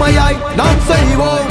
ஒற்றுமையாய் நாம் செய்வோம்.